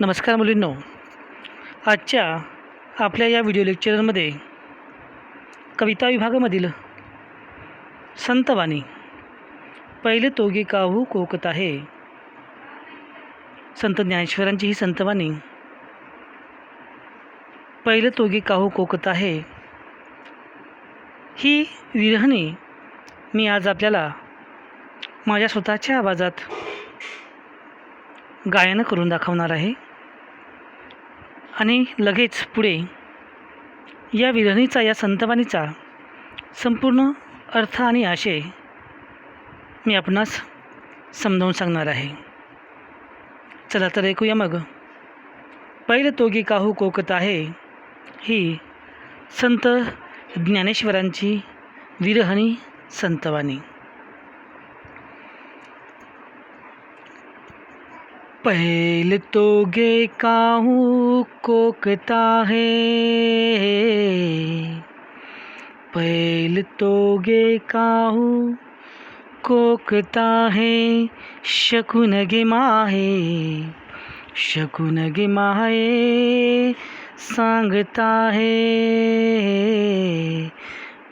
नमस्कार मुलींनो. आजच्या आपल्या या व्हिडिओ लेक्चरमध्ये कविता विभागामधील संतवाणी पहिले तोगे काहू कोकत आहे. संत ज्ञानेश्वरांची ही संतवाणी पहिले तोगे काहू कोकत आहे. ही विरहणी मी आज आपल्याला माझ्या स्वतःच्या आवाजात गायन करून दाखवणार आहे. आणि लगेच पुढे या विरहणीचा या संतवाणीचा संपूर्ण अर्थ आणि आशय मी आपणास समजावून सांगणार आहे. चला तर ऐकूया मग. पहिले तोगी काहू कोकत आहे ही संत ज्ञानेश्वरांची विरहणी संतवाणी. पहल तो गे काहू कोकता है। पहल तो गे काहू कोकता है। शकुन गे माहे शकुन गे माहे सांगता है।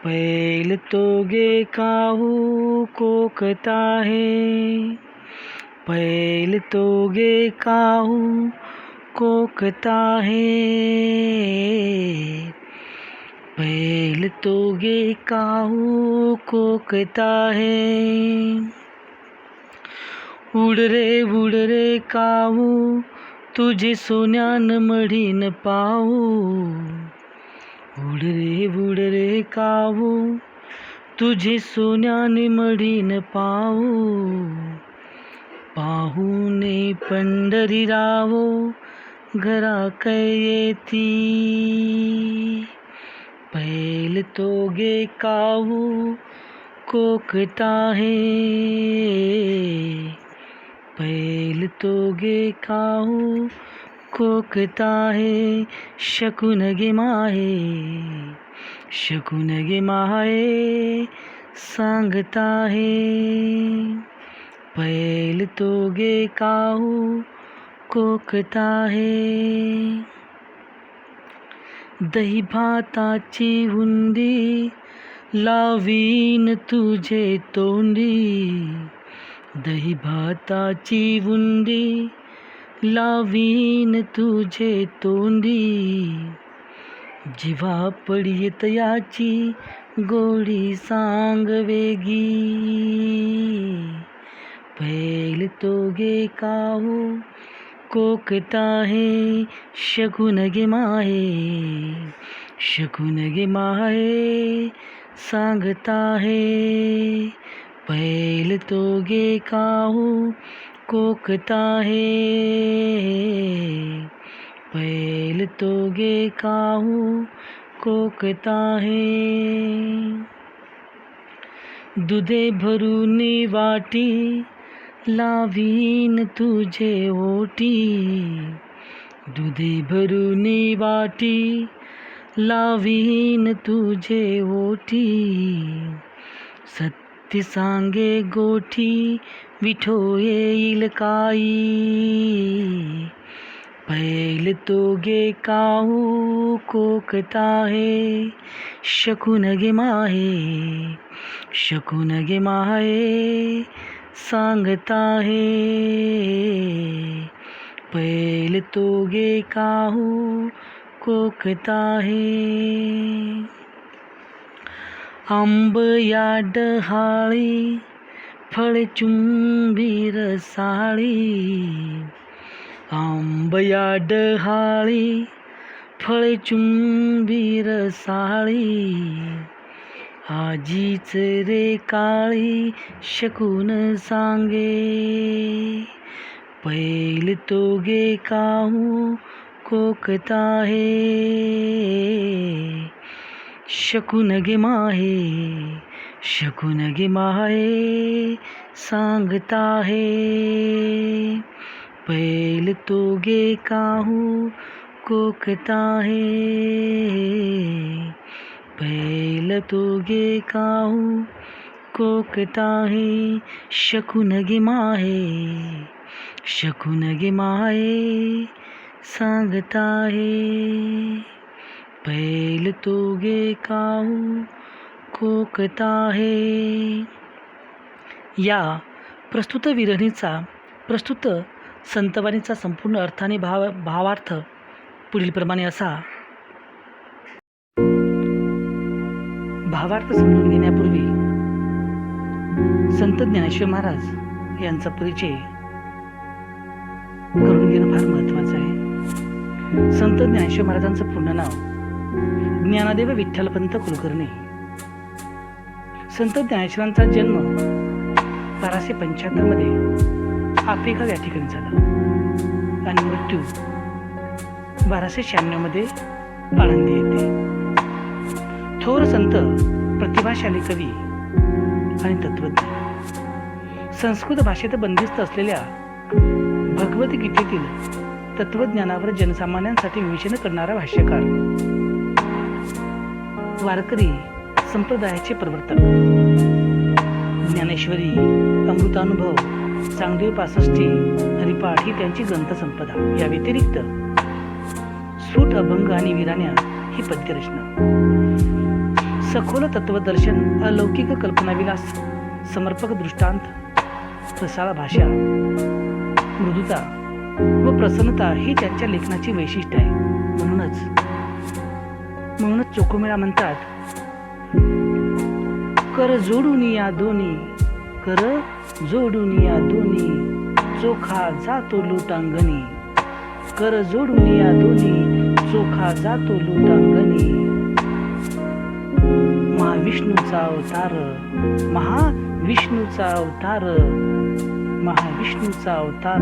पहल तो गे काहू कोकता है। पैल तोगे काहू कोकता है। पैल तोगे काहू कोकता है। उड रे उड रे काऊ तुझे सोन्यान मढीन पाऊ उड रे उड रे काऊ तुझे सोन्यान मढीन पाहू। पाहुणे पंढरी रावो, घरा येती पैल तोगे काहू कोकता है। पैल तोगे काहू कोकता है। शकुन गे माहे शकुन गे माहे, सांगता है। पैल तोगे काहू कोकता है। दही भाताची हुंडी लावीन तुझे तोंडी। दही भाताची हुंडी लावीन तुझे तोंडी। जिवा पडियत याची गोडी सांग वेगी। पैल तोगे काहू कोकता है शकुन गे माहे। शकुन गे माहे, सांगता है। पैल तोगे काहू कोकता है पैल तोगे काहू कोकता है दुधे भरून वाटी लावीन तुझे ओटी, दुधे भरून वाटी लावीन तुझे ओटी, सत्य सांगे गोठी विठो येईल काई पैल तो तोगे काहू कोकता है शकुन गे माहे शकुन गे माहे। सांगता है पैल तोगे काहू कोकता है। आंब या डहाळी फळ चुंबीर साळी आंब या डहाळी फळ चुंबीर साळी आजीच रे काळी शकून सांगे पैल तोगे काहू कोकता हे शकून गे माहे शकून गे माहे सांगता हे पैल तोगे काहू कोकता हे पैल तोगे काहू कोकताही शकुन गे माहे शकुन गे माहे सांगताहे पैल तोगे काहू कोकताहे या प्रस्तुत विरहिणीचा प्रस्तुत संतवाणीचा संपूर्ण अर्थाने भाव भावार्थ पुढीलप्रमाणे असा. भावार्थ समजून घेण्यापूर्वी संत ज्ञानेश्वर महाराज यांचा परिचय करून घेणं फार महत्वाचं आहे. संत ज्ञानेश्वर महाराजांचं पूर्ण नाव ज्ञानदेव विठ्ठलपंत कुलकर्णी. संत ज्ञानेश्वरांचा जन्म बाराशे पंच्याहत्तरमध्ये आफ्रिका या ठिकाणी झाला आणि मृत्यू बाराशे शहाण्णवमध्ये आळंदी येते. थोर संत प्रतिभाशाली कवी आणि तत्वज्ञ. संस्कृत भाषेत बंदिस्त असलेल्या भगवद्गीतेतील तत्वज्ञानावर जनसामान्यांसाठी विवेचन करणारा भाष्यकार वारकरी संप्रदायाचे प्रवर्तक. ज्ञानेश्वरी अमृतानुभव चांगदेव पासष्टी हरिपाठ ही त्यांची ग्रंथसंपदा. या व्यतिरिक्त सूट अभंग आणि विराण्या ही पद्यरचना. सखोल तत्वदर्शन अलौकिक कल्पनाविलास समर्पक दृष्टांत रसाळ भाषा मृदुता व प्रसन्नता ही त्यांच्या लेखनाची वैशिष्ट्य आहे. म्हणूनच म्हणूनच चोकोमेळा म्हणतात कर जोडून या दोन्ही कर जोडून या दोन्ही चोखा जातो लुटांगणी. कर जोडून या दोन्ही चोखा जातो लुटांगणी. विष्णूचा अवतार महाविष्णूचा अवतार महाविष्णूचा अवतार.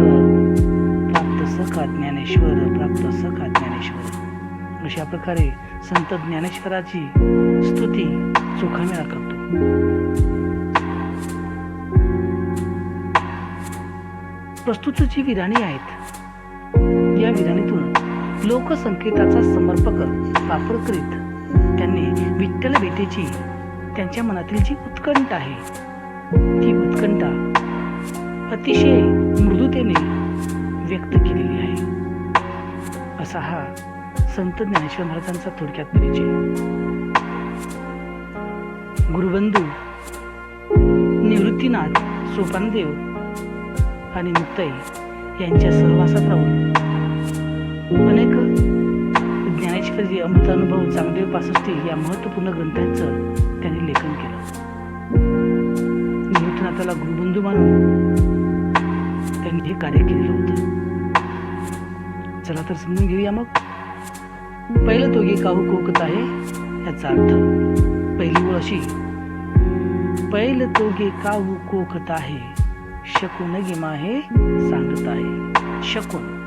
प्राप्त सखा ज्ञानेश्वर प्राप्त सखा ज्ञानेश्वर. अशा प्रकारे संत ज्ञानेश्वराची स्तुती चोखामेळा करतो. प्रस्तुत जी विराणी आहेत या विराणीतून लोकसंकेताचा समर्पक वापर करीत त्यांनी विठ्ठल भेटीची त्यांच्या मनातील जी उत्कंठ आहे ती उत्कंठा अतिशय मृदुतेने व्यक्त केलेली आहे. असा हा संत ज्ञानेश्वर महाराजांचा थोडक्यात परिचय. गुरुबंधू निवृत्तीनाथ सोपानदेव आणि मुक्ताई यांच्या सहवासात राहून अनेक ज्ञानेश्वरी अमृतानुभव चांगदेव पासष्टी या महत्त्वपूर्ण ग्रंथांचं त्यांनी लेखन केलं. निवृत्तीनाथाला गुरुबंधू मानून त्यांनी हे कार्य केलेलं होतं. चला तर समजून घेऊया मग. पहिलं तो गे काहू कोकत आहे याचा अर्थ पहिली ओळ अशी. पहिलं तो गे काहू कोकत आहे शकून गे माहे सांगत आहे. शकून.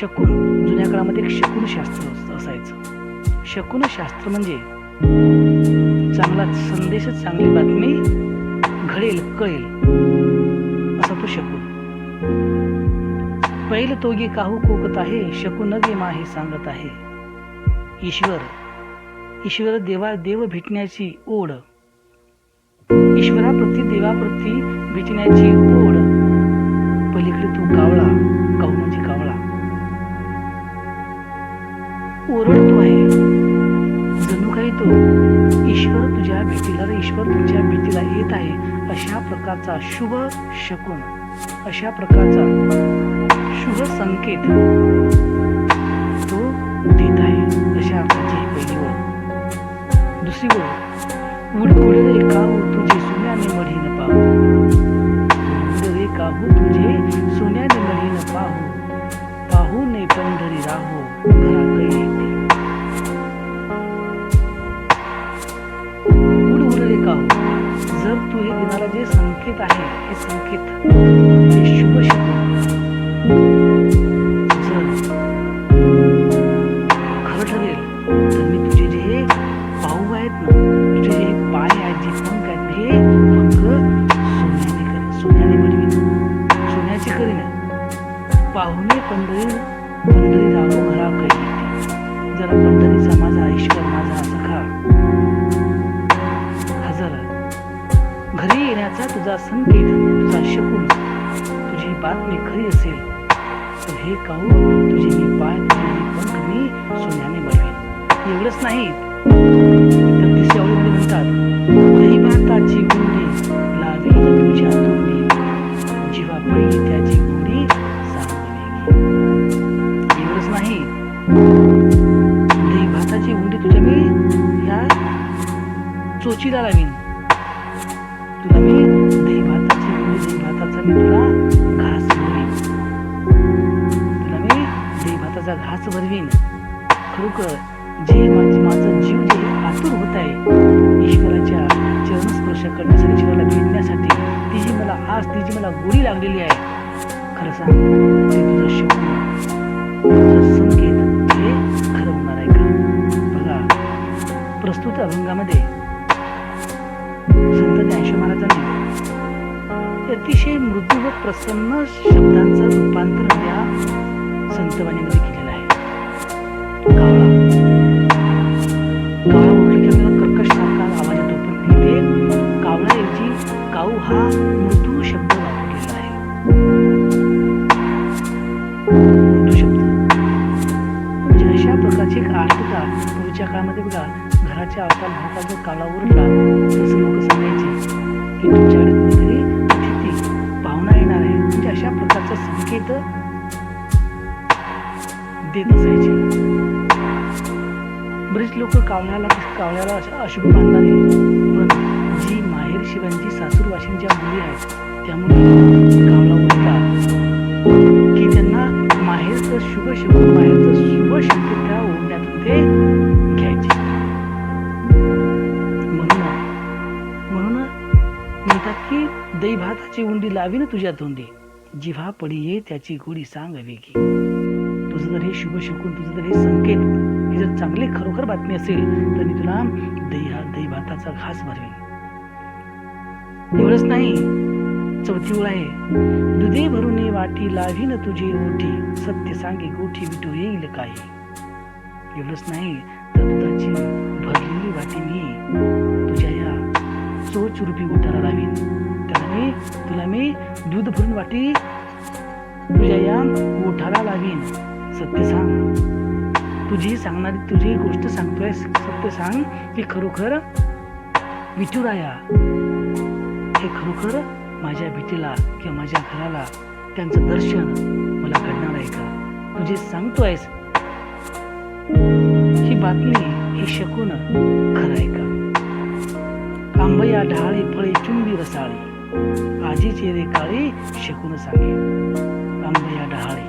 शकुन. जुन्या काळामध्ये एक शकुन शास्त्र असायचं. शकून शास्त्र म्हणजे चांगला संदेश चांगली बातमी घडेल कळेल असा तो शकून. पैल तोगे काहू कोकत आहे शकून गे माहे सांगत आहे. ईश्वर ईश्वर देवा देव भेटण्याची ओढ. ईश्वराप्रती देवाप्रती भेटण्याची ओढ. पलीकडे तो कावळा काऊ म्हणजे कावळा. ओरडतो आहे जणू काही तो ईश्वर तुझ्या भीतीला ईश्वर तुझ्या भीतीला येत आहे अशा प्रकारचा शुभ शकून अशा प्रकारचा शुभ संकेत तो देत आहे अशा अर्थाची पहिली ओळ. दुसरी ओळ उड उड रे काहू तुझे सोन्याने मढीन पाहू. उड रे काहू तुझे सोन्याने मढीन पाहू. पाहू ने पंढरी राहू घराकडे येते जर तू हे देणारा जे संकेत आहे हे संकेत हे शुभ शकून जर खरं ठरेल तर मी तुझे जे हे पाऊ आहेत ना तुझे जे पाय आहेत जे पंख आहेत हे पंख सोन्याने करेन सोन्याने सोन्याचे करीन. पाहुणे पंढरी तुझा संकेत तुझा शकून. तुझी बातमी खरी असेल तर हे काऊ तुझे मी पाय तुझे मी पंख मी सोन्याने बनवेन. एवढंच नाही. तर तिसऱ्या ओळीमध्ये म्हणतात दही भाताची गुंडी लावी तुझ्या तोंडी. जीवा पडी त्याची गुंडी सांगली एवढंच नाही. दही भाताची गुंडी तुझ्या मी ह्या चोचीला लावीन. तुला मी मी तुला घास भरवीन तुला मी दही घास भरवीन. खरोखर जे माझे माझं जीव जे आतुर होत आहे ईश्वराच्या चरणस्पर्श करण्यासाठी ईश्वराला भेटण्यासाठी ती जी मला आज ती जी मला गोडी लागलेली आहे खरं सांग ते तुझं शब्द तुझं संकेत हे खरं होणार आहे का? बघा प्रस्तुत अभंगामध्ये संत ज्ञानेश्वर महाराजांनी अतिशय मृदू व प्रसन्न शब्दांचं रूपांतर या संतवाणीमध्ये केलेलं आहे. कावळा कावळा उठला की आपल्याला कर्कश सारखा आवाज येतो पण कावळाऐवजी काऊ हा मृदू शब्द वापरलेला आहे. मृदू शब्द. म्हणजे अशा प्रकारची एक आर्थता पूर्वीच्या काळामध्ये बघा घराच्या अवताल भागात जर कावळा उरला तसं लोक सांगायचे की तुमच्या संकेत देत असायचे बरेच लोक कावळ्याला कावळ्याला अशुभ मानणारे पण जी माहेर शिवांची सासूर ज्या मुली आहेत त्यामुळे कावळा उठला की त्यांना माहेरचं शुभ शुभ माहेरचं शुभ शब्द त्या ओढण्यात ते घ्यायचे. म्हणून म्हणून म्हणतात की दही भाताची उंडी लावी ना तुझ्या तोंडी. जिव्हा पडी ये त्याची गोडी सांग वेगी. तुझं जर हे शुभ शकून तुझं जर हे संकेत ही जर चांगली खरोखर बातमी असेल तर मी तुला दही हा घास भरवेन. एवढंच नाही. चौथी ओळ आहे. दुधे भरून वाटी लावीन तुझी ओठी सत्य सांगे गोठी विटू येईल काही. एवढंच नाही तर दुधाची भरलेली वाटी मी तुझ्या या चोच रूपी ओठाला लावीन. त्याला मी तुला मी दूध भरून वाटी तुझ्या या ओठाला लावीन. सत्य सांग. तुझी सांगणारी तुझी गोष्ट सांगतोय. सत्य सांग की खरोखर विठुराया हे खरोखर माझ्या भीतीला किंवा माझ्या घराला त्यांचं दर्शन मला घडणार आहे का? तू जे सांगतोयस ही बातमी हे शकून खरं आहे का? आंबया ढाळे फळे चुंबी रसाळी. आजी चेहरे काळी शिकून सांगे. आंबया डहाळे.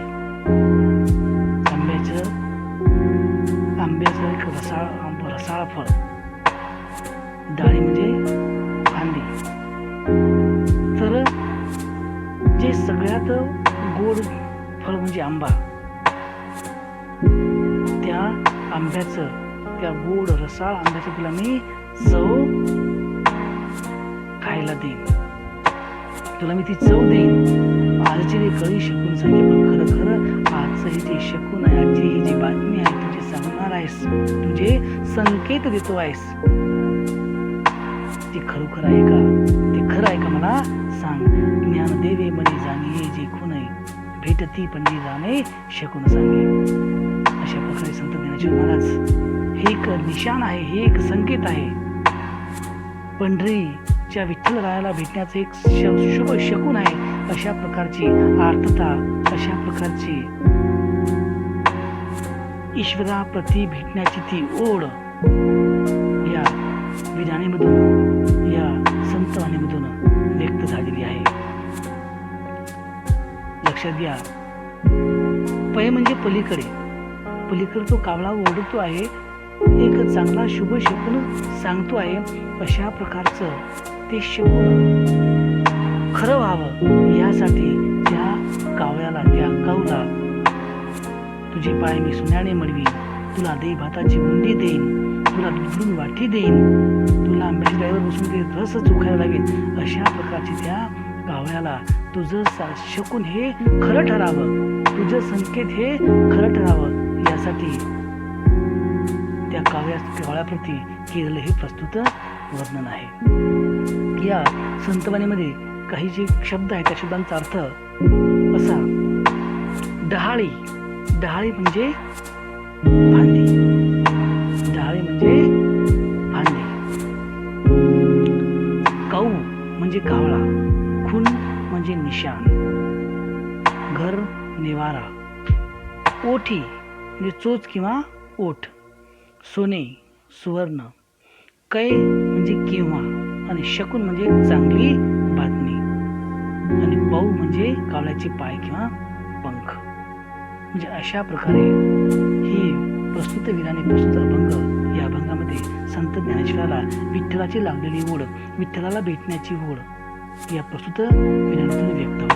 आंब्याचं आंब्याचं एक रसाळ आंब रसाळ फळ. डाळी म्हणजे फांदी तर जे सगळ्यात गोड फळ म्हणजे आंबा. त्या आंब्याचं त्या गोड रसाळ आंब्याचं तुला मी चव खायला देईन. तुला मी ती चव देईन. आजची रे कळी शकून सांगे पण खरं खरं आजचं हे जे शकून आहे आजची ही जी बातमी आहे तुझे सांगणार आहेस तुझे संकेत देतो आहेस. ती खरोखर आहे का? ते खरं आहे का मला सांग. ज्ञान देवे मने जाणे जे भेट भेटती पण जी जाणे शकून सांगे. अशा प्रकारे संत ज्ञानेश्वर महाराज हे एक निशाण आहे हे एक संकेत आहे. ज्या विठ्ठलरायाला भेटण्याचं एक श- शुभ शकून आहे. अशा प्रकारची आर्थता अशा प्रकारची ईश्वराप्रती भेटण्याची ती ओढ या विधानेमधून या संतवाणीमधून व्यक्त झालेली आहे. लक्षात घ्या. पय म्हणजे पलीकडे. पलीकडे तो कावळा ओढतो आहे. एक चांगला शुभ शकून सांगतो आहे. अशा प्रकारचं ते खरं व्हावं यासाठी त्या कावळ्याला त्या काऊला तुझे पाय मी सुन्याने मडवी तुला दही भाताची उंडी देईन. तुला दुधून वाठी देईन. तुला आंब्याच्या बसून ते रस चोखायला लावीन. अशा प्रकारची त्या कावळ्याला तुझं शकून हे खरं ठरावं. तुझं संकेत हे खरं ठरावं. यासाठी त्या काव्या कावळ्याप्रती केलेलं हे प्रस्तुत वर्णन आहे. या संतवाणीमध्ये काही जे शब्द आहेत त्या शब्दांचा अर्थ असा डहाळी. डहाळी म्हणजे फांदी डहाळी म्हणजे फांदी काऊ म्हणजे कावळा. खून म्हणजे निशाण. घर निवारा. ओठी म्हणजे चोच किंवा ओठ. सोने सुवर्ण. कै म्हणजे केव्हा? आणि शकून म्हणजे चांगली बातमी. आणि पाऊ म्हणजे कावळ्याचे पाय किंवा पंख. म्हणजे अशा प्रकारे ही प्रस्तुत वीराने प्रस्तुत अभंग या अभंगामध्ये संत ज्ञानेश्वराला विठ्ठलाची लागलेली ओढ विठ्ठलाला भेटण्याची ओढ या प्रस्तुत विरातून व्यक्त